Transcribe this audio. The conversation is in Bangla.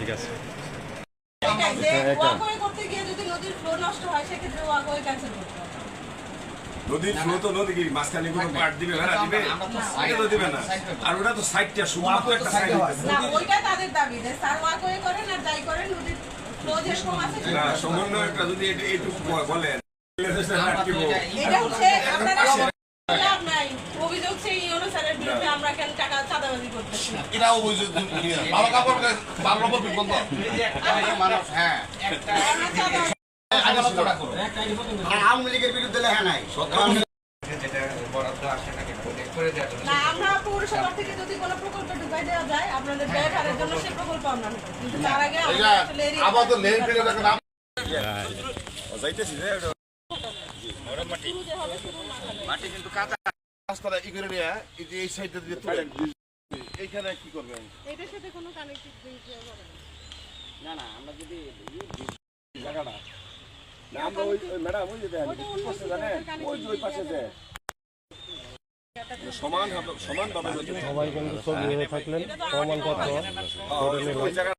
ঠিক আছে। এটাই যে ওয়াকওয়ে করতে গিয়ে যদি নদীর ফ্লো হয় তো নদী কি? মাঝখানে কোনো পাট দিবে ভেড়া দিবে? এটা তো দিবে না। আর ওটা তো সাইডটা শুধুমাত্র একটা সাইড না ওইটা তাদের দাবি। যে স্যার ওয়াকওয়ে করেন আর যাই করেন নদীর ফ্লো যেরকম আছে না সমন্বয়টা যদি এটা এইটুকু বলেন এটা হচ্ছে আপনারা লাভ নাই অভিযোগ সেই অনুসারে বিরুদ্ধে আমরা কেন এটা অভিযোগ ভালো কাপড় ভালো কাপড় বিপদ মানুষ হ্যাঁ। আমরা চাঁদাবাজি আগে লক্ষ্যটা করো? আওয়ামী লীগের বিরুদ্ধে লেখা নাই। না আমরা পৌরসভা থেকে যদি কোনো প্রকল্প ঢুকাই দেওয়া যায় আপনাদের ব্যয় ভারের জন্য সেই প্রকল্প আমরা কিন্তু তার আগে আমরা এটা আসলে এরিয়া আবার তো লেন ফেলে দেখেন যাইতেছি রে রাস্তাটা ই করে নিয়ে এই সাইডটা দিয়ে এইখানে কি করবেন এটার সাথে কোনো কানেক্টিভ লিংক হবে না না আমরা ওই ওই ম্যাডাম ওই যে জানেন? ওই ওই পাশে যে সমান হবে সমান ভাবে যদি সবাই কিন্তু ছবি থাকলেন জায়গা।